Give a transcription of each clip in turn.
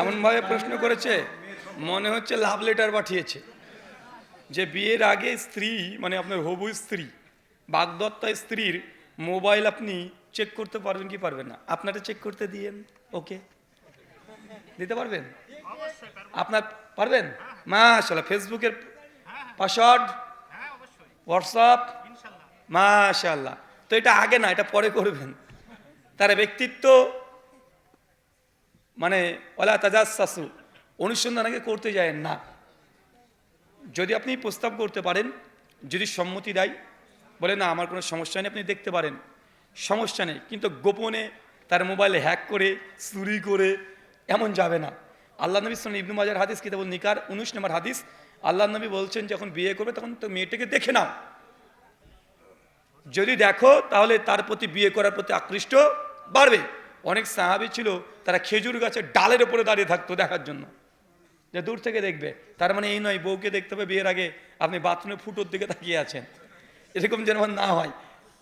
এমনভাবে প্রশ্ন করেছে, মনে হচ্ছে লাভ লেটার পাঠিয়েছে, যে বিয়ের আগে স্ত্রী মানে আপনার হবু স্ত্রী, বাগদত্তা স্ত্রীর মোবাইল আপনি চেক করতে পারবেন কি পারবেন না? আপনারা চেক করতে দিয়েন ওকে দিতে পারবেন? আপনার, পারবেন? মাশাল্লাহ ফেসবুকের পাসওয়ার্ড হোয়াটসঅ্যাপ মাশাল্লাহ তো এটা আগে না, এটা পরে করবেন। তার ব্যক্তিত্ব মানে ওলা তাজাসু অনুসন্ধান আগে করতে যায় না। যদি আপনি প্রস্তাব করতে পারেন, যদি সম্মতি দেয়, বলে, না, আমার কোনো সমস্যা নেই, আপনি দেখতে পারেন। সমস্যা নেই, কিন্তু গোপনে তার মোবাইলে হ্যাক করে, চুরি করে, এমন যাবে না। আল্লাহ নবী সাল ইবনু মাজার হাদিস কিতাবুল নিকার উনিশ নম্বর হাদিস, আল্লাহ নবী বলছেন, যখন বিয়ে করবে, তখন তো মেয়েটাকে দেখে নাও। যদি দেখো, তাহলে তার প্রতি বিয়ে করার প্রতি আকৃষ্ট বাড়বে। অনেক সাহাবি ছিল, তারা খেজুর গাছের ডালের উপরে দাঁড়িয়ে থাকতো দেখার জন্য। যে দূর থেকে দেখবে, তার মানে এই নয়, বউকে দেখতে হবে বিয়ের আগে আপনি বাথরুমে ফুটোর দিকে তাকিয়ে আছেন। এরকম যেন না হয়,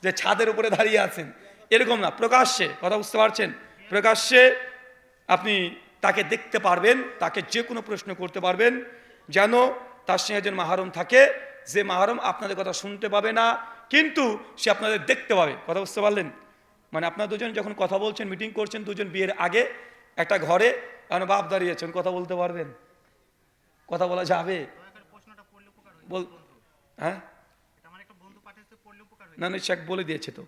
যে ছাদের উপরে দাঁড়িয়ে আছেন। এরকম না, প্রকাশ্যে, কথা বুঝতে পারছেন? প্রকাশ্যে আপনি তাকে দেখতে পারবেন, তাকে যে কোনো প্রশ্ন করতে পারবেন, যেন তার সঙ্গে একজন মাহারম থাকে। যে মাহারম আপনাদের কথা শুনতে পাবে না, কিন্তু সে আপনাদের দেখতে পাবে। কথা বুঝতে পারলেন? মানে আপনার দুজন যখন কথা বলছেন মিটিং করছেন দুজন বিয়ের আগে একটা ঘরে কারণ বাপ দাঁড়িয়েছেন? কথা বলতে পারবেন? কথা বলা যাবে? বল হ্যাঁ? না না শেখ বলে দিয়েছে তো।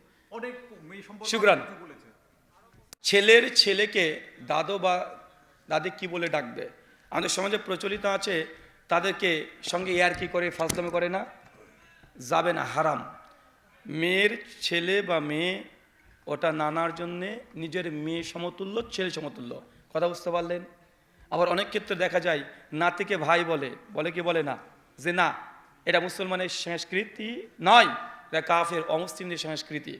বলেছে। ছেলের ছেলেকে দাদু বা দাদি কি বলে ডাকবে? আমাদের সমাজে প্রচলিত আছে তাদেরকে সঙ্গে ইয়ারকি করে ফাজলামি করে না? যাবে না হারাম। মেয়ের ছেলে বা মেয়ে ওটা নানার জন্যে নিজের মেয়ে সমতুল্য, ছেলে সমতুল্য। কথা বুঝতে পারলেন? আবার অনেক ক্ষেত্রে দেখা যায়, নাতিকে ভাই বলে। বলে কি বলে না? যে না, এটা মুসলমানের সংস্কৃতি নয়, এটা কাফের অমুসলিমদের সংস্কৃতি।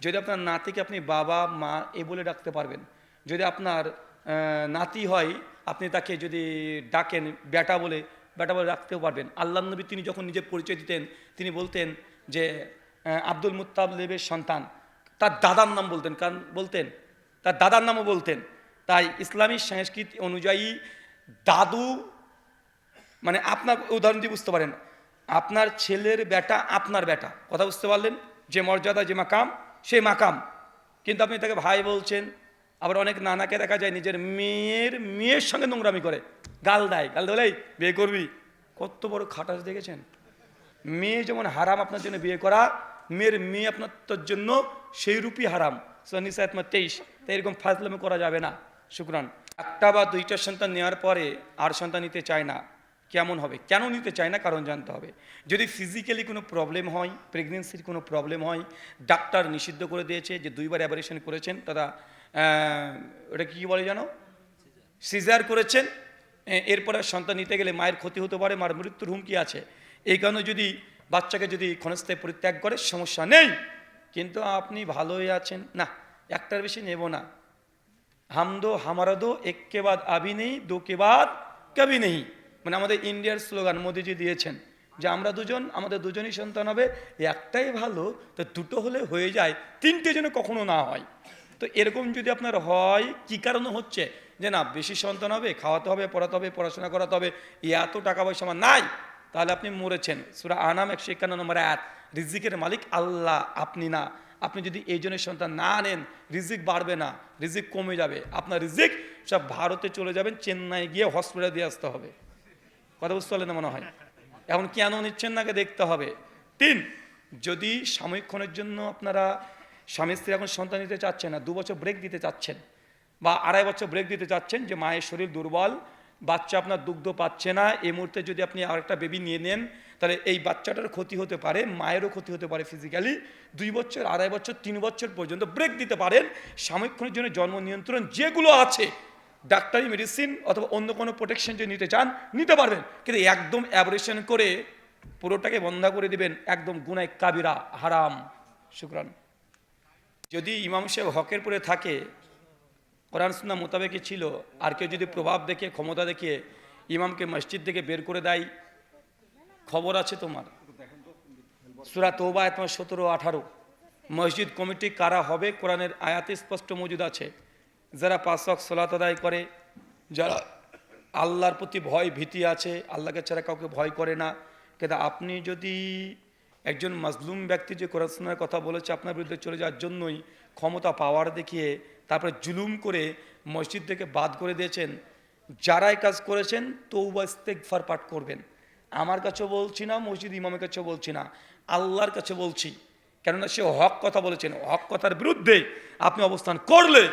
যদি আপনার নাতিকে আপনি বাবা, মা এ বলে ডাকতে পারবেন। যদি আপনার নাতি হয়, আপনি তাকে যদি ডাকেন বেটা বলে বেটা বলে রাখতেও পারবেন। আল্লাহ নবী তিনি যখন নিজের পরিচয় দিতেন, তিনি বলতেন যে আব্দুল মুত্তাবলেবের সন্তান। তার দাদার নাম বলতেন, কারণ বলতেন, তার দাদার নামও বলতেন। তাই ইসলামী সংস্কৃতি অনুযায়ী দাদু মানে আপনার উদাহরণ দিয়ে বুঝতে পারেন, আপনার ছেলের বেটা আপনার বেটা, কথা বুঝতে পারলেন? যে মর্যাদা, যে মাকাম সে মাকাম। কিন্তু আপনি তাকে ভাই বলছেন, আবার অনেক নানাকে দেখা যায় নিজের মেয়ের মেয়ের সঙ্গে নোংরামি করে। গাল দেয় গাল দেয় বিয়ে করবি? কত বড় খাটাস দেখেছেন? মেয়ে যেমন হারাম আপনার জন্য বিয়ে করা মেয়ের মেয়ে আপনার তোর জন্য সেই রূপই হারাম। সনিসা তোমার তেইশ। তাই এরকম ফাজলামি করা যাবে না। শুক্রান। একটা বা দুইটা সন্তান নেওয়ার পরে আর সন্তান নিতে চায় না। কেমন হবে? কেন নিতে চায় না? কারণ জানতে হবে। যদি ফিজিক্যালি কোনো প্রবলেম হয় প্রেগনেন্সির কোনো প্রবলেম হয়, ডাক্তার নিষিদ্ধ করে দিয়েছে যে দুইবার অ্যাবারেশন করেছেন তারা ওটা কী বলে জানো? সিজার করেছেন এরপরে সন্তান নিতে গেলে মায়ের ক্ষতি হতে পারে, মার মৃত্যুর হুমকি আছে। এই কারণে যদি বাচ্চাকে যদি ক্ষণস্থায়ী পরিত্যাগ করে, সমস্যা নেই। কিন্তু আপনি ভালোই আছেন। না, একটার বেশি নেব না। হাম দো হামারা দো এক কে বাদ আবি নেই দো কে বাদ কবি নেই। মানে আমাদের ইন্ডিয়ার স্লোগান মোদিজি দিয়েছেন যে আমরা দুজন, আমাদের দুজনই সন্তান হবে। একটাই ভালো, তো দুটো হলে হয়ে যায়, তিনটে যেন কখনো না হয়। তো এরকম যদি আপনার হয়, কি কারণে হচ্ছে? যে না, বেশি সন্তান হবে, খাওয়াতে হবে, পড়াতে হবে, পড়াশোনা করাতে হবে, এত টাকা পয়সা আমার নাই। তাহলে আপনি মরেছেন। সুরা আনাম একশো একান্ন নম্বর এক রিজিকের মালিক আল্লাহ, আপনি না। আপনি যদি এই জনের সন্তান না নেন, রিজিক বাড়বে না, রিজিক কমে যাবে। আপনার রিজিক সব ভারতে চলে যাবেন, চেন্নাই গিয়ে হসপিটালে দিয়ে আসতে হবে। কথা বুঝতে পারলেন মনে হয়? এখন কেন নিচ্ছেন নাকে দেখতে হবে? তিন, যদি সাময়িকক্ষণের জন্য আপনারা স্বামী স্ত্রী এখন সন্তান নিতে চাচ্ছেন না, দু বছর ব্রেক দিতে চাচ্ছেন, বা আড়াই বছর ব্রেক দিতে চাচ্ছেন যে মায়ের শরীর দুর্বল বাচ্চা আপনার দুগ্ধ পাচ্ছে না, এই মুহূর্তে যদি আপনি আরেকটা বেবি নিয়ে নেন, তাহলে এই বাচ্চাটার ক্ষতি হতে পারে, মায়েরও ক্ষতি হতে পারে ফিজিক্যালি দুই বছর, আড়াই বছর, তিন বছর পর্যন্ত ব্রেক দিতে পারেন। সাময়িকক্ষণের জন্য জন্ম নিয়ন্ত্রণ যেগুলো আছে, ডাক্তারি মেডিসিন অথবা অন্য কোনো প্রোটেকশন যদি নিতে চান, নিতে পারবেন। কিন্তু একদম অ্যাবরেশন করে পুরোটাকে বন্ধ করে দিবেন, একদম গুনায় কাবিরা, হারাম। শুক্রান। যদি ইমাম সাহেব হকের পরে থাকে কোরআন সুন্না মোতাবেকই ছিল। আর কেউ যদি প্রভাব দেখে, ক্ষমতা দেখে, ইমামকে মসজিদ থেকে বের করে দেয়, খবর আছে তোমার। সুরা তোবা তোমার সতেরো, আঠারো। মসজিদ কমিটি কারা হবে? কোরআনের আয়াতে স্পষ্ট মজুদ আছে। যারা ওয়াক্ত সলাত আদায় করে, যারা আল্লাহর প্রতি ভয়, ভীতি আছে, আল্লাহকে ছাড়া কাউকে ভয় করে না। কিন্তু আপনি যদি একজন মাজলুম ব্যক্তি যে কোরআনের কথা বলেছে, আপনার বিরুদ্ধে চলে যাওয়ার জন্যই ক্ষমতা পাওয়ার দেখিয়ে তারপরে জুলুম করে মসজিদ থেকে বাদ করে দিয়েছেন। যারাই কাজ করেছেন তৌবা ইস্তেগফার পাঠ করবেন। আমার কাছেও বলছি না, মসজিদ ইমামের কাছে বলছি না। আল্লাহর কাছে বলছি। কেননা সে হক কথা বলেছেন। হক কথার বিরুদ্ধে আপনি অবস্থান করলে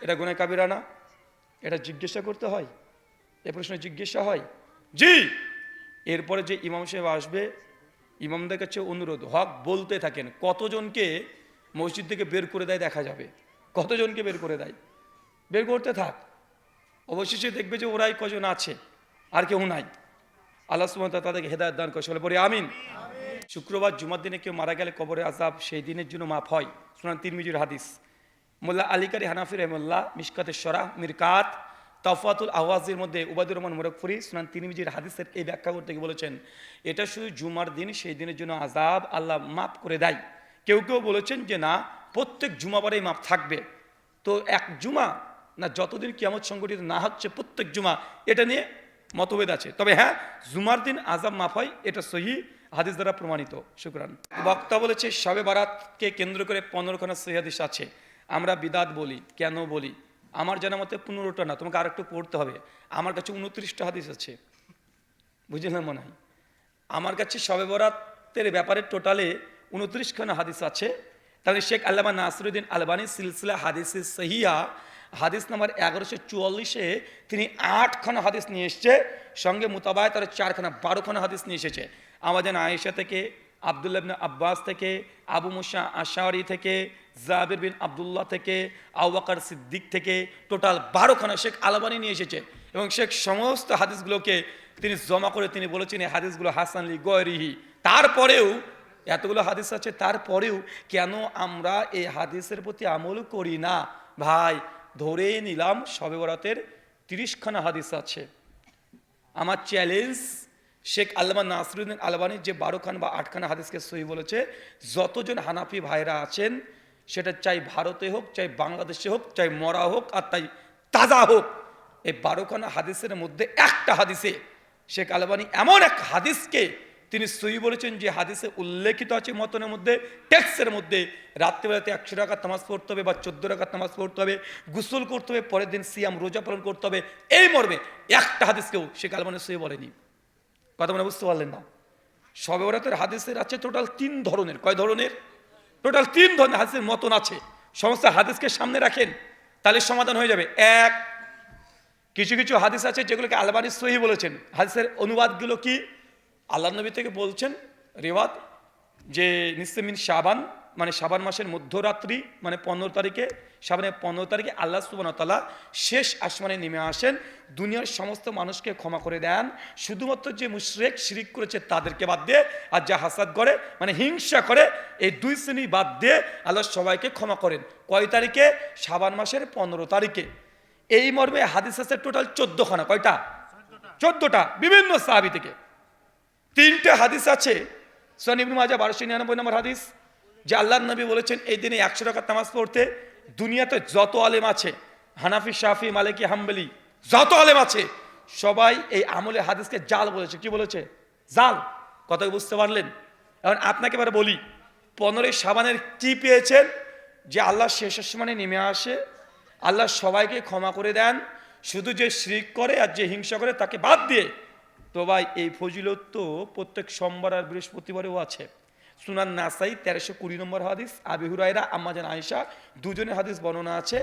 এটা গুনে কাবিরা না। এটা জিজ্ঞাসা করতে হয়। এ প্রশ্নে জিজ্ঞাসা হয়। জি! এরপরে যে ইমাম সাহেব আসবে, ইমামদের কাছে অনুরোধ, হক বলতে থাকেন। কতজনকে মসজিদ থেকে বের করে দেয়, দেখা যাবে। কতজনকে বের করে দেয়? বের করতে থাক। অবশেষে দেখবে যে ওরাই কজন আছে, আর কেউ নাই। আল্লাহ সুমতা তাদেরকে হেদায়ত দান করে পরে আমিন। শুক্রবার জুমার দিনে কেউ মারা গেলে কবরে আজাব সেই দিনের জন্য মাফ হয়। শোনান তিরমিজুর হাদিস। মোল্লা আলিকারি হানাফি রহমুল্লাহ মিসকাতের সরাহ মিরকাত তফাতুল আওয়াজের মধ্যে উবাদুর রহমান মুরকফুরি সুনান তিরমিজির হাদিসের এই ব্যাখ্যা করতে গিয়ে বলেছেন, এটা শুধু জুমার দিন, সেই দিনের জন্য আজাব আল্লাহ মাফ করে দেয়। কেউ কেউ বলেছেন যে না, প্রত্যেক জুমাবারেই মাপ থাকবে। তো এক জুমা না, যতদিন কিয়ামত সংগঠিত না হচ্ছে, প্রত্যেক জুমা, এটা নিয়ে মতভেদ আছে। তবে হ্যাঁ জুমার দিন আজাব মাফ হয়, এটা সহি হাদিস দ্বারা প্রমাণিত। শুক্রান। বক্তা বলেছে, শবে বারাতকে কেন্দ্র করে পনেরোখানা সহি হাদিস আছে। আমরা বিদাত বলি, কেন বলি? আমার জানা মতে পনেরোটা না, তোমাকে আরেকটু পড়তে হবে। আমার কাছে উনত্রিশটা হাদিস আছে। বুঝলেন মনে হয়? আমার কাছে শবে বরাতের ব্যাপারে টোটালে উনত্রিশখানা হাদিস আছে। তাহলে শেখ আল্লামা নাসরুদ্দিন আলবানী সিলসিলা হাদিসে সহিয়া হাদিস নাম্বার এগারোশো চুয়াল্লিশে তিনি আটখানা হাদিস নিয়ে এসছে, সঙ্গে মোতাবায় তার চারখানা বারোখানা হাদিস নিয়ে এসেছে। আমাদের আয়েশা থেকে, আবদুল্লাহ বিন আব্বাস থেকে, আবু মুসা আশারি থেকে, জাবির বিন আবদুল্লাহ থেকে আউবাকার সিদ্দিক থেকে, টোটাল বারোখানা শেখ আলবানি নিয়ে এসেছে। এবং শেখ সমস্ত হাদিসগুলোকে তিনি জমা করে তিনি বলেছেন, এই হাদিসগুলো হাসানলি গয়রিহি। তারপরেও এতগুলো হাদিস আছে, তারপরেও কেন আমরা এই হাদিসের প্রতি আমল করি না? ভাই, ধরেই নিলাম শবে বরাতের তিরিশখানা হাদিস আছে। আমার চ্যালেঞ্জ শেখ আল্লামা নাসরুদ্দিন আলবানির যে বারোখান বা আটখানা হাদিসকে সহি বলেছে, যতজন হানাফি ভাইরা আছেন, সেটা চাই ভারতে হোক, চাই বাংলাদেশে হোক, চাই মরা হোক, আর তাই তাজা হোক, এই বারোখানা হাদিসের মধ্যে একটা হাদিসে শেখ আলবানি এমন এক হাদিসকে তিনি সহি বলেছেন যে হাদিসে উল্লেখিত আছে মতনের মধ্যে টেক্সের মধ্যে রাত্রিবেলাতে একশো টাকা নামাজ পড়তে হবে বা চোদ্দ টাকা নামাজ পড়তে হবে, গুসল করতে হবে, পরের দিন সিয়াম, রোজা পালন করতে হবে, এই মর্মে একটা হাদিসকেও শেখ আলবানি সহি বলেনি। কথা মানে বুঝতে পারলেন না? সবে বরাতের হাদিসের আছে টোটাল তিন ধরনের। কয় ধরনের? টোটাল তিন ধরনের হাদিসের মতন আছে। সমস্ত হাদিসকে সামনে রাখেন, তাহলে সমাধান হয়ে যাবে। এক, কিছু কিছু হাদিস আছে যেগুলোকে আলবানি সহি বলেছেন। হাদিসের অনুবাদগুলো কি? আল্লাহ নবী থেকে বলছেন, রেওয়াত যে নিসমিন শাবান মানে শাবান মাসের মধ্যরাত্রি মানে পনেরো তারিখে, শাবানের পনেরো তারিখে আল্লাহ সুবানতাল্লাহ শেষ আসমানে নেমে আসেন, দুনিয়ার সমস্ত মানুষকে ক্ষমা করে দেন। শুধুমাত্র যে মুশরেক শিরিক করেছে তাদেরকে বাদ দিয়ে, আর যা হাসাদ করে মানে হিংসা করে, এই দুই শ্রেণি বাদ দিয়ে আল্লাহ সবাইকে ক্ষমা করেন। কয় তারিখে? শাবান মাসের পনেরো তারিখে। এই মর্মে হাদিস আছে টোটাল চোদ্দখানা। কয়টা? চোদ্দটা। বিভিন্ন সাহাবি থেকে। তিনটে হাদিস আছে। সনিবুল মাজা বারোশো নিরানব্বই নম্বর হাদিস, যে আল্লাহ নবী বলেছেন, এই দিনে একশো টাকা নামাজ পড়তে দুনিয়াতে যত আলেম আছে, হানাফি, শাফি, মালিকি, হাম্বলি, যত আলেম আছে, সবাই এই আমলে হাদিসকে জাল বলেছে। কি বলেছে? জাল। কথা বুঝতে পারলেন? এখন আপনাকে এবার বলি, পনেরোই সাবানের কি পেয়েছেন? যে আল্লাহ শেষ আসমানে নেমে আসে, আল্লাহ সবাইকে ক্ষমা করে দেন, শুধু যে শ্রিক করে আর যে হিংসা করে তাকে বাদ দিয়ে তো ভাই, এই ফজিলত তো প্রত্যেক সোমবার আর বৃহস্পতিবারেও আছে। সুনান নাসাই তেরোশো কুড়ি নম্বর হাদিস, আবি হুরাইরা আম্মাজান আয়েশা, দুজনের হাদিস বর্ণনা আছে।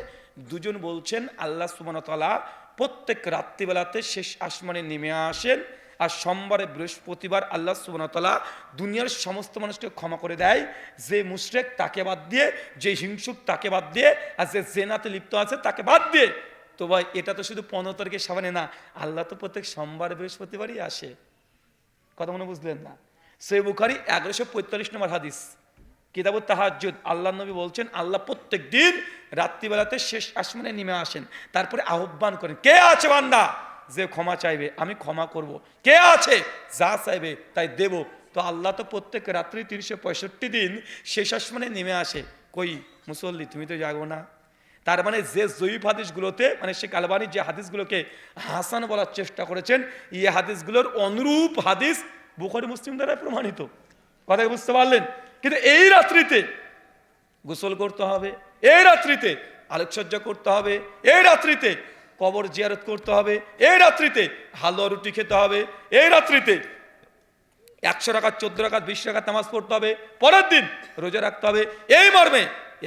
দুজন বলছেন, আল্লাহ সুবানতলা প্রত্যেক রাত্রিবেলাতে শেষ আসমানে নেমে আসেন আর সোমবারে বৃহস্পতিবার আল্লাহ সুবানতলা দুনিয়ার সমস্ত মানুষকে ক্ষমা করে দেয়। যে মুশরেক তাকে বাদ দিয়ে, যে হিংসুক তাকে বাদ দিয়ে আর যে জেনাতে লিপ্ত আছে তাকে বাদ দিয়ে তো ভাই, এটা তো শুধু পনেরো তারিখের সাবানে না, আল্লাহ তো প্রত্যেক সোমবার, বৃহস্পতিবারই আসে। কথা মনে বুঝলেন না? সে বুখারি এগারোশো পঁয়তাল্লিশ নম্বর হাদিস। কিতাবুত তাহাজ্জুদ আল্লাহ নবী বলছেন, আল্লাহ প্রত্যেক দিন রাত্রিবেলাতে শেষ আসমানে নেমে আসেন। তারপরে আহ্বান করেন, কে আছে বান্দা? যে ক্ষমা চাইবে, আমি ক্ষমা করব। কে আছে? যা চাইবে, তাই দেব। তো আল্লাহ তো প্রত্যেক রাত্রি তিনশো পঁয়ষট্টি দিন শেষ আসমানে নেমে আসে। কই, মুসল্লি, তুমি তো জাগো না? তার মানে যে জয়ীফ হাদিসগুলোতে মানে শেখ আলবানি যে হাদিসগুলোকে হাসান বলার চেষ্টা করেছেন, এই হাদিসগুলোর অনুরূপ হাদিস বুখারি মুসলিম দ্বারা প্রমাণিত। কথা বুঝতে পারলেন? কিন্তু এই রাত্রিতে গোসল করতে হবে, এই রাত্রিতে আলোকসজ্জা করতে হবে, এই রাত্রিতে কবর জিয়ারত করতে হবে, এই রাত্রিতে হালুয়া রুটি খেতে হবে, এই রাত্রিতে একশো টাকা চোদ্দ টাকা বিশ টাকা তামাজ পড়তে হবে, পরের দিন রোজা রাখতে হবে, এই মর্মে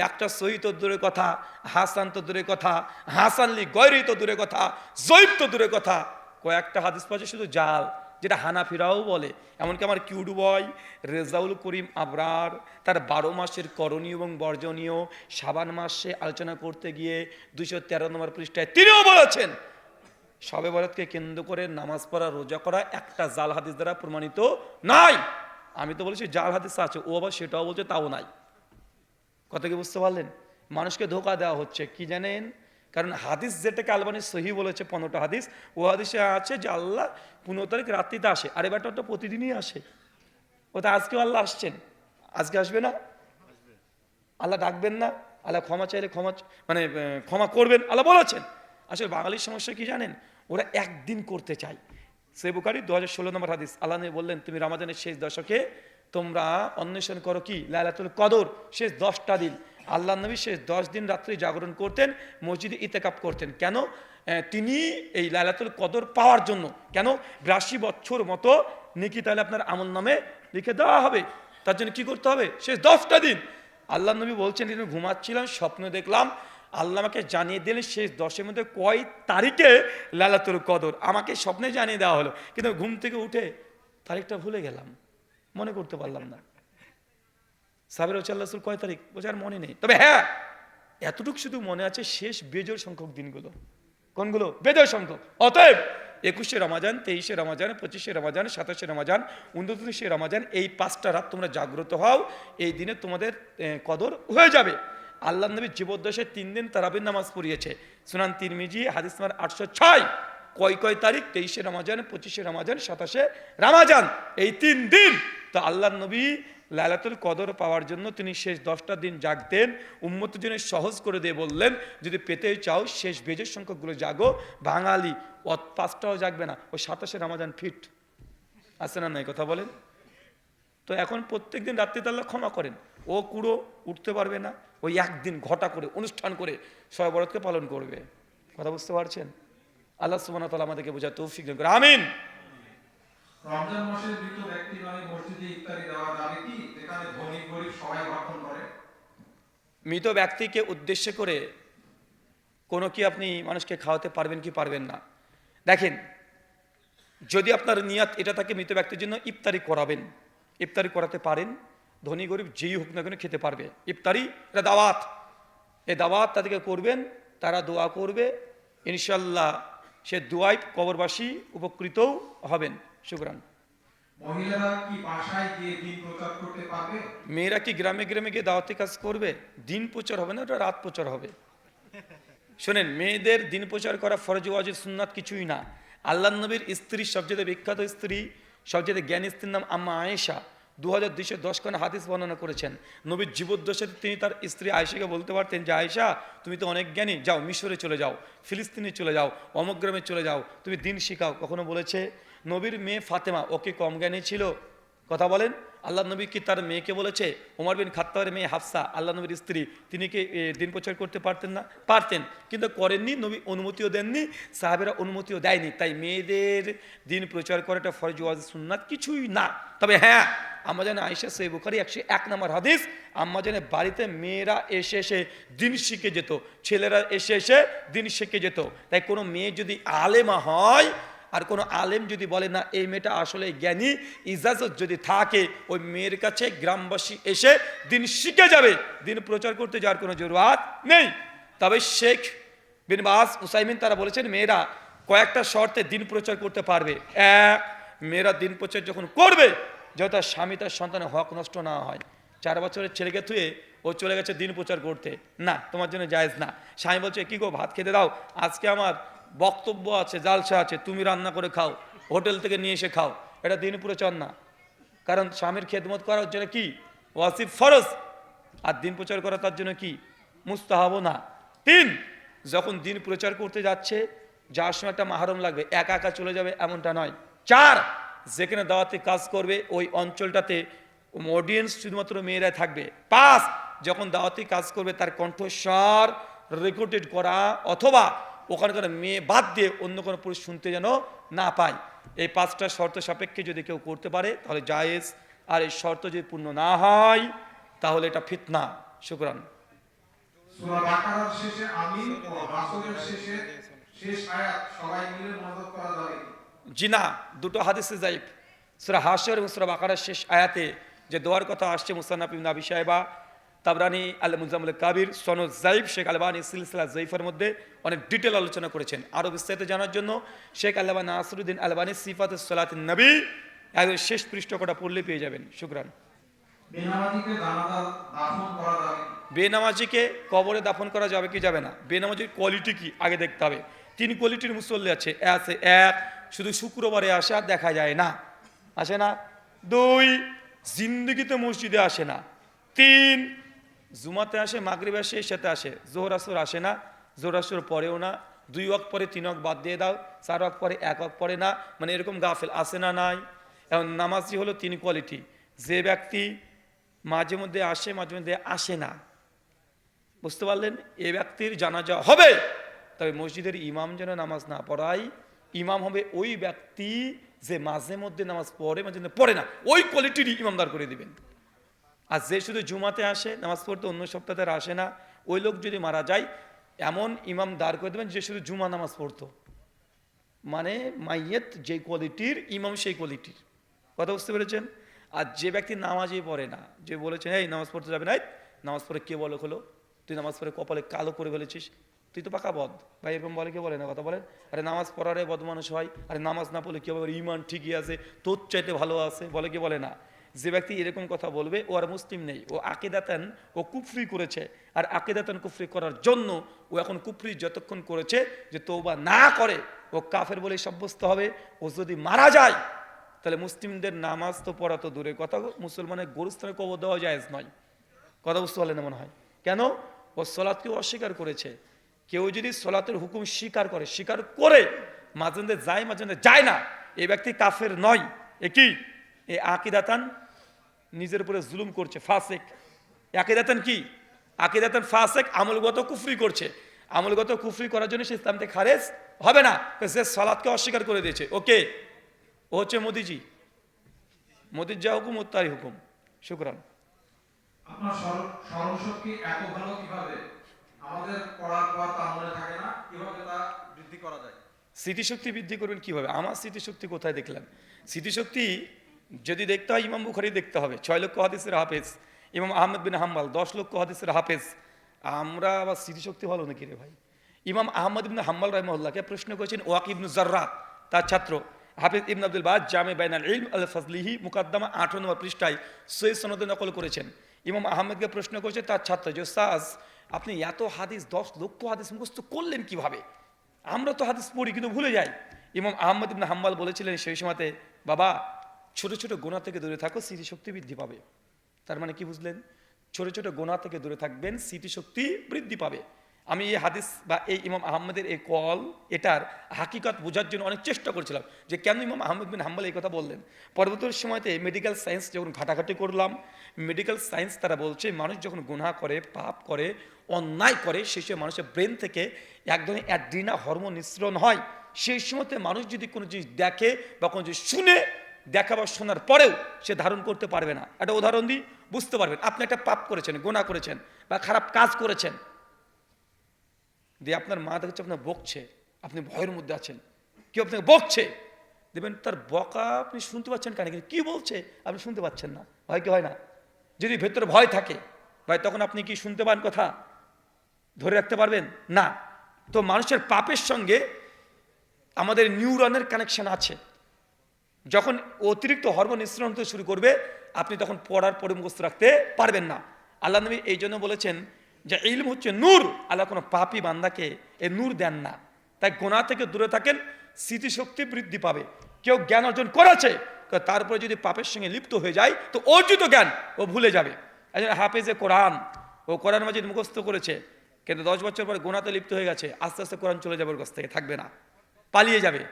একটা সহি তো দূরের কথা, হাসান তো দূরের কথা হাসানলি গৈরি তো দূরের কথা, জৈব তো দূরের কথা। কয়েকটা হাদিস পাচ্ছে শুধু জাল, যেটা হানাফিরাও বলে। এমনকি আমার কিউড বয় রেজাউল করিম আবরার, তার বারো মাসের করণীয় এবং বর্জনীয় সাবান মাসে আলোচনা করতে গিয়ে দুইশো তেরো নম্বর পৃষ্ঠায় তিনিও বলেছেন, সবে বরাতকে কেন্দ্র করে নামাজ পড়া, রোজা করা একটা জাল হাদিস দ্বারা প্রমাণিত নাই। আমি তো বলেছি জাল হাদিস আছে, ও আবার সেটাও বলছে, তাও নাই। কথা কি বুঝতে পারলেন? মানুষকে ধোকা দেওয়া হচ্ছে, কি জানেন? কারণ হাদিস যেটাকে আলবানি সহি বলেছে, পনেরোটা হাদিস, ও হাদিসে আছে যে আল্লাহ পনেরো তারিখ রাত্রিতে আসে, আর এবারটা তো প্রতিদিনই আসে। ওটা আজকেও আল্লাহ আসছেন। আজকে আসবে না? আল্লাহ ডাকবেন না? আল্লাহ ক্ষমা চাইলে ক্ষমা মানে ক্ষমা করবেন, আল্লাহ বলেছেন। আসলে বাঙালির সমস্যা কি জানেন? ওরা একদিন করতে চায়। সে বুকারি দু হাজার ষোলো নম্বর হাদিস, আল্লাহ বললেন, তুমি রামাজানের শেষ দশকে তোমরা অন্বেষণ করো কি? লাইলাতুল কদর, শেষ দশটা দিন। আল্লাহ নবী শেষ দশ দিন রাত্রি জাগরণ করতেন, মসজিদে ইতেকাপ করতেন। কেন? তিনি এই লাইলাতুল কদর পাওয়ার জন্য। কেন? বিরাশি বছর মতো নিকি তাহলে আপনার আমল নামে লিখে দেওয়া হবে। তার জন্য কী করতে হবে? শেষ দশটা দিন। আল্লাহ নবী বলছেন তিনি ঘুমাচ্ছিলাম, স্বপ্ন দেখলাম। আল্লাহ আমাকে জানিয়ে দিলেন, শেষ দশের মধ্যে কয় তারিখে লালাতুল কদর? আমাকে স্বপ্নে জানিয়ে দেওয়া হলো। কিন্তু ঘুম থেকে উঠে তারিখটা ভুলে গেলাম। মনে করতে পারলাম না। সাবের রসুল কয় তারিখ? বলছে, আর মনে নেই। তবে হ্যাঁ এতটুকু শুধু মনে আছে শেষ বেজোর সংখ্যক দিনগুলো। কোনগুলো? বেজোর সংখ্যক। অতএব একুশে রমাজান, তেইশে রমাজান, পঁচিশে রমাজান, সাতাশে রমাজান, উনত্রিশে রমাজান, এই পাঁচটা রাত তোমরা জাগ্রত হও। এই দিনে তোমাদের কদর হয়ে যাবে। আল্লাহ নবী জীবদ্দশে তিন দিন তারাবির নামাজ পড়িয়েছে। সুনান তিরমিজি, হাদিস নাম্বার আটশো ছয়। কয় কয় তারিখ? তেইশে রমাজান, পঁচিশে রমাজান, সাতাশে রামাজান। এই তিন দিন। তো আল্লাহ নবী লালাতুল কদর পাওয়ার জন্য তিনি শেষ দশটা দিন জাগতেন। উম্মতের জন্য সহজ করে দিয়ে বললেন, যদি পেতে চাও শেষ বেজের সংখ্যকগুলো জাগো। বাঙালি অত পাঁচটাও জাগবে না। ও সাতাশে রামাজান ফিট। আছে না নাই কথা বলেন? তো এখন প্রত্যেক দিন রাত্রিতে আল্লাহ ক্ষমা করেন। ও কুড়ো উঠতে পারবে না। ওই একদিন ঘটা করে, অনুষ্ঠান করে সবাই বরতকে পালন করবে। কথা বুঝতে পারছেন? আল্লাহ সুবান তালা আমাদেরকে বোঝা তৌফিক দান করে। আমিন। রমজান মাসে মৃত ব্যক্তি মানে মসজিদে ইফতারি দেওয়া যাবে কি? যেখানে ধনী গরিব সবাই করে। মৃত ব্যক্তিকে উদ্দেশ্য করে কোনো কি আপনি মানুষকে খাওয়াতে পারবেন কি পারবেন না? দেখেন যদি আপনার নিয়াত এটা থাকে মৃত ব্যক্তির জন্য ইফতারি করাবেন। ইফতারি করাতে পারেন ধনী গরিব যেই হোক না কেন খেতে পারবে। ইফতারি এটা দাওয়াত। এ দাওয়াত তাদেরকে করবেন তারা দোয়া করবে ইনশাল্লাহ সে দোয়াই কবরবাসী উপকৃতও হবেন। শুক্রান মেয়েরা কি গ্রামে গ্রামে গিয়ে দাওয়াতি কাজ করবে? দিন প্রচার হবে না ওটা রাত প্রচার হবে। শোনেন মেয়েদের দিন প্রচার করা ফরজ ওয়াজিব সুন্নাত কিছুই না। আল্লাহ নবীর স্ত্রী সবচেয়ে বিখ্যাত স্ত্রী সবচেয়ে জ্ঞানী স্ত্রীর নাম আম্মা আয়েশা। দু হাজার দুইশো দশ খানে হাদিস বর্ণনা করেছেন। নবীর জীবদ্দশে তিনি তার স্ত্রী আয়েশাকে বলতে পারতেন যে, আয়েশা, তুমি তো অনেক জ্ঞানী, যাও, মিশরে চলে যাও, ফিলিস্তিনে চলে যাও অমগ্রামে চলে যাও, তুমি দিন শিখাও। কখনো বলেছে, নবীর মেয়ে ফাতেমা, ওকে কম জ্ঞানী ছিল কথা বলেন, আল্লাহ নবী কি তার মেয়েকে বলেছে? ওমর বিন খাত্তাবের মেয়ে হাফসা, আল্লাহ নবীর স্ত্রী, তিনি কি দিন প্রচার করতে পারতেন না? পারতেন, কিন্তু করেননি, নবী অনুমতিও দেননি, সাহাবেরা অনুমতিও দেয়নি। তাই মেয়েদের দিন প্রচার করাটা ফরজ ওয়াজ সুন্নাত কিছুই না। তবে হ্যাঁ আমরা জানি আয়সা সে বুখারি একশো এক নম্বর হাদিস, আম্মা জানে বাড়িতে মেয়েরা এসে এসে দিন শিখে যেত, ছেলেরা এসে এসে দিন শিখে যেত। তাই কোনো মেয়ে যদি আলেমা হয় আর কোনো আলেম যদি বলে, না, এই মেয়েটা আসলে জ্ঞানী, ইজাজত যদি থাকে, ওই মেয়ের কাছে গ্রামবাসী এসে দিন শিখে যাবে, দিন প্রচার করতে যাওয়ার কোনো জরুরাত নেই। তবে শেখ বিন বাস, উসাইমিন তারা বলেছেন, মেয়েরা কয়েকটা শর্তে দিন প্রচার করতে পারবে। এক, মেয়েরা দিন প্রচার যখন করবে, যেন তার স্বামী তার সন্তানের হক নষ্ট না হয়। চার বছরের ছেলেকে থুয়ে ও চলে গেছে দিন প্রচার করতে। না, তোমার জন্য জায়েজ না। স্বামী বলছে, কি গো, ভাত খেতে দাও? আজকে আমার বক্তব্য আছে, জালসা আছে, তুমি রান্না করে খাও, হোটেল থেকে নিয়ে এসে খাও, এটা দিন প্রচার না কারণ স্বামীর খেদমত করার জন্য কি? ওয়াসিফ ফরজ, আর দিন প্রচার করা তার জন্য কি? মুস্তাহাবো না। তিন, যখন দিন প্রচার করতে যাচ্ছে যার সময় একটা মাহরম লাগবে, একা একা চলে যাবে এমনটা নয়। চার যেখানে দাওয়াতে কাজ করবে, ওই অঞ্চলটাতে অডিয়েন্স শুধুমাত্র মেয়েরাই থাকবে। পাঁচ, যখন দাওয়াতি কাজ করবে, তার কণ্ঠস্বর রেকর্ডেড করা, অথবা ওখানকার মেয়ে বাদ দিয়ে অন্য কোনো পুরুষ শুনতে যেন না পায়। এই পাঁচটা শর্ত সাপেক্ষে যদি কেউ করতে পারে তাহলে জায়েজ। আর এই শর্ত যদি পূর্ণ না হয় তাহলে এটা ফিতনা। শুক্রান। সূরা বাকারার শেষে আমিন ও রাসূলের শেষে শেষ আয়াত সবাই মিলে মদত করা যাবে কি? জি না দুটো হাদিসে জাইফ সুরা হাসর এবং সুরা বাকারার শেষ আয়াতে যে দোয়ার কথা আসছে মুসান্নাফ ইবনে আবি সাহেবা তাবরানি আল মুজামুল কাবির সনদ জাইফ শেখ আলবানি সিলসিলা জাইফের মধ্যে অনেক ডিটেল আলোচনা করেছেন। আরও বিস্তারিত জানার জন্য শেখ আল্লাহ নাসরুদ্দিন আলবানি সিফাত সালাতিন নবী একদম শেষ পৃষ্ঠকটা পড়লে পেয়ে যাবেন। শুক্রান? বেনামাজিকে কবরে দাফন করা যাবে কি যাবে না? বেনামাজির কোয়ালিটি কি? আগে দেখতে হবে। তিন কোয়ালিটির মুসল্লি আছে। আছে এক শুধু শুক্রবারে আসে আর দেখা যায় না। আসে না। দুই জিন্দগিতে মসজিদে আসে না। তিন জুমাতে আসে, মাগরিব আসে সাথে আসে। জোহর আসর আসে না, জোহর আসর পরেও না। দুই ওয়াক পরে তিন অক বাদ দিয়ে দাও, চার ওয়াক পরে এক ওয়াক পরে না। মানে এরকম গাফেল আসে না নাই? এখন নামাজি হলো তিন কোয়ালিটি। যে ব্যক্তি মাঝে মধ্যে আসে, মাঝে মধ্যে আসে না। বুঝতে পারলেন? এ ব্যক্তির জানা জানাজা হবে। তবে মসজিদের ইমাম যেন নামাজ না পড়ায়, ইমাম হবে ওই ব্যক্তি যে মাঝে মধ্যে নামাজ পড়ে, মাঝে মধ্যে পড়ে না। ওই কোয়ালিটির ইমামদার করে দিবেন। আর যে শুধু জুমাতে আসে, নামাজ পড়তে অন্য সপ্তাহে আসে না, ওই লোক যদি মারা যায়, এমন ইমাম দাঁড় করে দেবেন যে শুধু জুমা নামাজ পড়তো। মানে মাইয়েত যে কোয়ালিটির, ইমাম সেই কোয়ালিটির। কথা বুঝতে পেরেছেন? আর যে ব্যক্তি নামাজই পড়ে না, যে বলেছেন এই নামাজ পড়তে যাবে না নামাজ পড়ে কে বলে হলো? তুই নামাজ পড়ে কপালে কালো করে ফেলেছিস। তুই তো পাকা বদ। ভাই, এরকম বলে কে বলে না কথা বলেন? আরে নামাজ পড়ারে বদ মানুষ হয়, আরে নামাজ না পড়লে কি হবে? ইমান ঠিকই আছে, তোর চাইতে ভালো আছে, বলে কে বলে না? যে ব্যক্তি এরকম কথা বলবে, ও আর মুসলিম নেই। ও আকেদাতান, ও কুফরি করেছে। আর আকেদাতান কুফরি করার জন্য ও এখন কুফরি যতক্ষণ করেছে যে তৌবা না করে, ও কাফের বলে সাব্যস্ত হবে। ও যদি মারা যায়, তাহলে মুসলিমদের নামাজ তো পড়া তো দূরে কথা মুসলমানের গরুস্থানে কবর দেওয়া যায় নয়। কথা বুঝতে পারলেন মনে হয়? কেন? ও সলাৎকে অস্বীকার করেছে। কেউ যদি সলাতের হুকুম স্বীকার করে স্বীকার করে, মাঝে যায় মাঝে যায় না এই ব্যক্তি কাফের নয়। এ কি? এ আকিদাতান নিজের উপরে জুলুম করছে ফাসেক। আকিদাতান কি? আকিদাতান ফাসেক আমলগত কুফরি করছে। আমলগত কুফরি করার জন্য সে ইসলাম থেকে খারেজ হবে না। সে সলাৎকে অস্বীকার করে দিয়েছে। ওকে? ও হচ্ছে মোদিজি। মোদির যা হুকুম ওর তারই হুকুম। শুক্রান। আপনার স্মরণশক্তি এত ভালো কীভাবে? আমাদের পড়ার পর তা মনে থাকে না কীভাবে তা বৃদ্ধি করা যায়? স্মৃতিশক্তি বৃদ্ধি করবেন কীভাবে? আমার স্মৃতিশক্তি কোথায় দেখলাম? স্মৃতিশক্তি যদি দেখতে হয়, ইমাম বুখারি দেখতে হবে। ছয় লক্ষ হাদিসের হাফেজ, ইমাম আহমেদ বিন হাম্বাল, দশ লক্ষ হাদিসের হাফেজ। আমরা আবার স্মৃতিশক্তি ভালো নাকি রে ভাই? ইমাম আহমদ ইবনে হাম্বাল রহমল্লাহকে প্রশ্ন করেছেন ওয়াক ইবনু জার্রা, তার ছাত্র, হাফিজ ইবন আব্দুল বাদ, জামে বাইনাল ইলম আল ফজলিহি, মুকাদ্দামা আঠারো নম্বর পৃষ্ঠায় সৈয়দ সনদে নকল করেছেন। ইমাম আহমেদকে প্রশ্ন করেছে তার ছাত্র, যে সাজ আপনি এত হাদিস, দশ লক্ষ হাদিস মুখস্থ করলেন কীভাবে? আমরা তো হাদিস পড়ি কিন্তু ভুলে যাই। ইমাম আহমদ ইবনে হাম্বাল বলেছিলেন সেই সময়তে, বাবা ছোট ছোট গোনা থেকে দূরে থাকো, স্মৃতিশক্তি বৃদ্ধি পাবে। তার মানে কি বুঝলেন? ছোট ছোট গোনা থেকে দূরে থাকবেন, স্মৃতিশক্তি বৃদ্ধি পাবে। আমি এই হাদিস বা এই ইমাম আহমদের এই কল, এটার হাকিকত বোঝার জন্য অনেক চেষ্টা করছিলাম যে কেন ইমাম আহমদ বিন হাম্বাল এই কথা বললেন? পরবর্তী সময়তে মেডিকেল সায়েন্স যখন ঘাটাঘাটি করলাম মেডিকেল সায়েন্স তারা বলছে, মানুষ যখন গুনাহ করে, পাপ করে, অন্যায় করে, সেই সময় মানুষের ব্রেন থেকে এক ধরনের অ্যাড্রিনা হরমোন নিঃসরণ হয়। সেই সময়তে মানুষ যদি কোনো জিনিস দেখে বা কোনো জিনিস শুনে দেখা বা শোনার পরেও সে ধারণ করতে পারবে না। একটা উদাহরণ দিই, বুঝতে পারবেন, আপনি একটা পাপ করেছেন, গোনা করেছেন বা খারাপ কাজ করেছেন, দিয়ে আপনার মা দেখছে আপনার বকছে, আপনি ভয়ের মধ্যে আছেন, কেউ আপনাকে বকছে, দেখবেন তার বকা আপনি শুনতে পাচ্ছেন কেন, কিন্তু কি বলছে আপনি শুনতে পাচ্ছেন না হয় কি হয় না? যদি ভেতরে ভয় থাকে, ভাই, তখন আপনি কি শুনতে পান কথা? ধরে রাখতে পারবেন? না। তো মানুষের পাপের সঙ্গে আমাদের নিউরনের কানেকশন আছে। যখন অতিরিক্ত হরমোন নিঃসরণ হতে শুরু করবে, আপনি তখন পড়ার পরে মুখস্থ রাখতে পারবেন না। আল্লাহ নবী এই জন্য বলেছেন যে, ইলম হচ্ছে নূর। আল্লাহ কোনো পাপি বান্দাকে এ নূর দেন না। তাই গোনা থেকে দূরে থাকেন, স্মৃতিশক্তি বৃদ্ধি পাবে। কেউ জ্ঞান অর্জন করেছে তারপরে যদি পাপের সঙ্গে লিপ্ত হয়ে যায়, তো অর্জিত জ্ঞান ও ভুলে যাবে। একজন হাফেজে কোরআন ও কোরআন মাজিদ মুখস্থ করেছে। কিন্তু দশ বছর পরে গোনাতে লিপ্ত হয়ে গেছে, আস্তে আস্তে কোরআন চলে যাবে ওর কাছ থেকে, থাকবে না। পালিয়ে যাবে।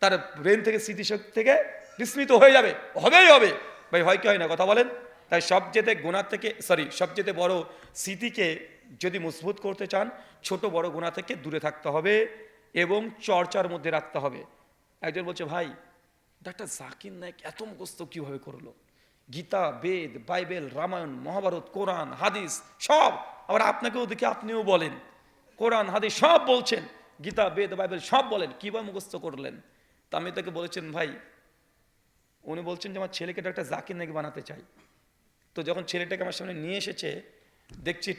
তার ব্রেন থেকে, স্মৃতিশক্তি থেকে বিস্মৃত হয়ে যাবে। হবেই হবে। ভাই, হয় কি হয় না? কথা বলেন। তাই সবচেয়ে গোনা থেকে সরি সবচেয়ে বড় স্মৃতিকে যদি মজবুত করতে চান, ছোট বড় গোনা থেকে দূরে থাকতে হবে এবং চর্চার মধ্যে রাখতে হবে। একজন বলছে, ভাই, ডাক্তার জাকির নায়ক এত মুখস্থ কীভাবে করল? গীতা, বেদ, বাইবেল, রামায়ণ, মহাভারত, কোরআন, হাদিস, সব। আবার আপনাকেও দেখে, আপনিও বলেন। কোরআন, হাদিস সব বলছেন। গীতা, বেদ, বাইবেল সব বলেন। কীভাবে মুখস্থ করলেন? তা আমি তাকে বলেছেন ভাই, উনি বলছেন যে আমার ছেলেকে ডাক্তার জাকির নাকি বানাতে চাই। তো যখন ছেলেটাকে আমার সামনে নিয়ে এসেছে, দেখছি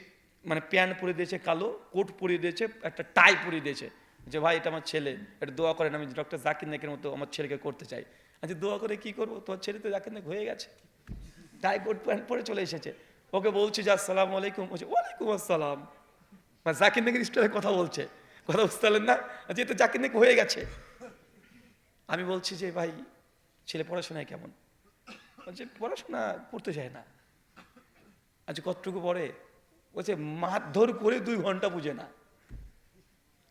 মানে প্যান্ট পরিয়ে দিয়েছে, কালো কোট পরিয়ে দিয়েছে, একটা টাই পরিয়ে দিয়েছে। যে, ভাই, এটা আমার ছেলে এটা দোয়া করেন আমি ডক্টর জাকির নাকের মতো আমার ছেলেকে করতে চাই। আচ্ছা দোয়া করে কি করব? তোমার ছেলে তো জাকির নাক হয়ে গেছে। টাই, কোট প্যান্ট পরে চলে এসেছে। ওকে বলছি, যে, আসসালামু আলাইকুম। বলছে, ওয়ালাইকুম আসসালাম। মানে জাকির নাকের স্টাইলে কথা বলছে। কথা বুঝতে পারলেন না? যে তো জাকির নাক হয়ে গেছে। আমি বলছি যে, ভাই, ছেলে পড়াশোনায় কেমন? বলছে, পড়াশোনা করতে চায় না। আচ্ছা কতটুকু পড়ে? বলছে, মারধর করে দুই ঘণ্টা বুঝে না।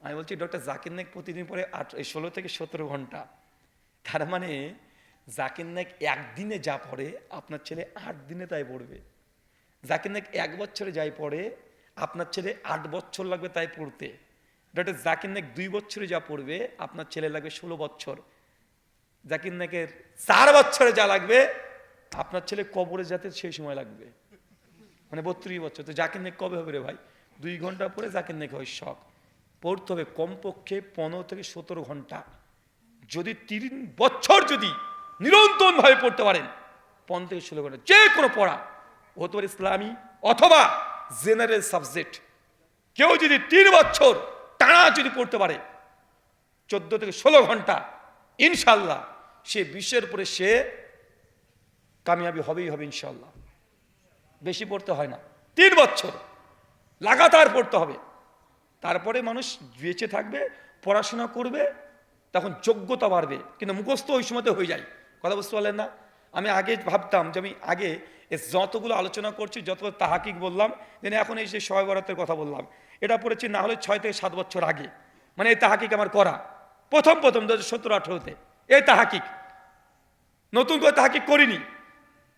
আমি বলছি, ডক্টর জাকির নাইক প্রতিদিন পরে আট, ষোলো থেকে সতেরো ঘণ্টা। তার মানে জাকির নাইক একদিনে যা পড়ে, আপনার ছেলে আট দিনে তাই পড়বে। জাকির নাইক এক বছরে যাই পড়ে, আপনার ছেলে আট বছর লাগবে তাই পড়তে। ডক্টর জাকির নাইক দুই বছরে যা পড়বে, আপনার ছেলে লাগবে ষোলো বছর। জাকির নাইকের চার বছরে যা লাগবে, আপনার ছেলে কবরে যাতে সেই সময় লাগবে। মানে বত্রিশ বছর। তো জাকির নাইক কবে হবে রে ভাই? দুই ঘণ্টা পরে জাকির নাইক হয় শখ। পড়তে হবে কমপক্ষে পনেরো থেকে সতেরো ঘণ্টা। যদি তিন বছর যদি নিরন্তরভাবে পড়তে পারেন পনেরো থেকে ষোলো ঘণ্টা, যে কোনো পড়া, হতে পারে ইসলামী অথবা জেনারেল সাবজেক্ট। কেউ যদি তিন বছর টানা যদি পড়তে পারে, চোদ্দ থেকে ষোলো ঘণ্টা ইনশাল্লাহ, সে বিশ্বের উপরে সে কামিয়াবি হবেই হবে ইনশাল্লাহ। বেশি পড়তে হয় না। তিন বছর লাগাতার পড়তে হবে। তারপরে মানুষ বেঁচে থাকবে, পড়াশোনা করবে, তখন যোগ্যতা বাড়বে। কিন্তু মুখস্থ ওই সময়তে হয়ে যায়। কথা বুঝতে পারলেন না? আমি আগে ভাবতাম যে আমি আগে যতগুলো আলোচনা করছি যতগুলো তাহাকিক বললাম যেন এখন এই যে শয় বরাতের কথা বললাম, এটা পড়েছি না হলে ছয় থেকে সাত বছর আগে। মানে এই তাহাকিক আমার করা। প্রথম প্রথম দু হাজার সতেরো, আঠেরোতে। এই তাহাকিক। নতুন করে তাহাকিক করিনি।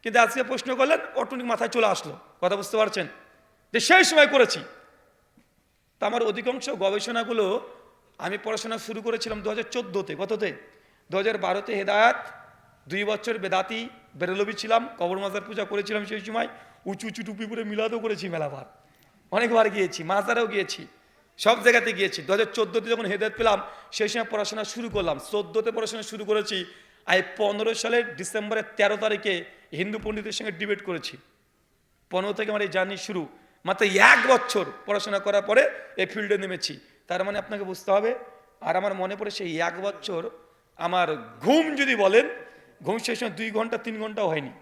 কিন্তু আজকে প্রশ্ন করলেন, অটোনিক মাথায় চলে আসলো। কথা বুঝতে পারছেন? যে সেই সময় করেছি। তা আমার অধিকাংশ গবেষণাগুলো আমি পড়াশোনা শুরু করেছিলাম দু হাজার চোদ্দোতে। কততে? দু হাজার বারোতে হেদায়াত, দুই বছর বেদাতি বেরলবি ছিলাম, কবর মাজার পূজা করেছিলাম সেই সময়। উঁচু উঁচু টুপি করে মিলাদও করেছি মেলাবার। অনেকবার গিয়েছি, মাজারেও গিয়েছি। সব জায়গাতে গিয়েছি। দু হাজার যখন হেদায়ত পেলাম, সেই সময় পড়াশোনা শুরু করলাম। চোদ্দোতে পড়াশোনা শুরু করেছি। আর পনেরো সালের ডিসেম্বরের তেরো তারিখে হিন্দু পণ্ডিতের সঙ্গে ডিবেট করেছি। পনেরো থেকে আমার এই জার্নি শুরু। মাত্র এক বছর পড়াশোনা করার পরে এই ফিল্ডে নেমেছি। তার মানে আপনাকে বুঝতে হবে, আর আমার মনে পড়ে সেই এক বছর আমার ঘুম যদি বলেন, ঘুম সেই সময় দুই ঘণ্টা, তিন ঘন্টাও হয়নি।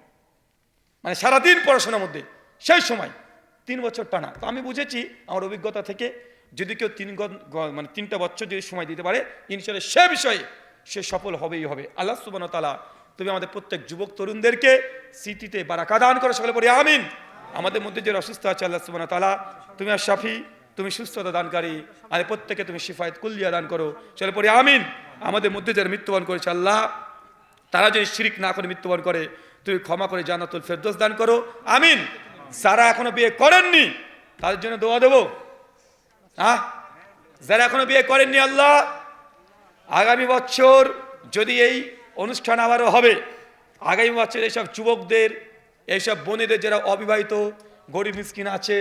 মানে সারাদিন পড়াশোনার মধ্যে, সেই সময় তিন বছর টানা। তো আমি বুঝেছি আমার অভিজ্ঞতা থেকে যদি কেউ তিন মানে তিনটা বছর যদি সময় দিতে পারে ইনশাল্লাহ সে বিষয়ে সে সফল হবেই হবে। আল্লাহ সুবান তালা তুমি আমাদের প্রত্যেক যুবক, তরুণদেরকে স্মৃতিতে বারাকা দান করে, সকলে পড়ি আমিন। আমাদের মধ্যে যে অসুস্থ আছে, আল্লাহ সুবান তালা তুমি আর শাফি, তুমি সুস্থতা দানকারী আর প্রত্যেকে তুমি শিফায়ত কুল্লিয়া দান করো, সকলে পড়ি আমিন। আমাদের মধ্যে যারা মৃত্যুবরণ করেছে, আল্লাহ, তারা যদি শিরিক না করে মৃত্যুবরণ করে, তুমি ক্ষমা করে জান্নাতুল ফেরদৌস দান করো, আমিন। যারা এখনও বিয়ে করেননি, তাদের জন্য দোয়া দেবো। হ্যাঁ যারা এখনও বিয়ে করেননি আল্লাহ, আগামী বছর যদি এই অনুষ্ঠান আবারও হবে, আগামী বছর এইসব যুবকদের, এইসব বোনেদের যারা অবিবাহিত, গরিব, মিসকিন আছে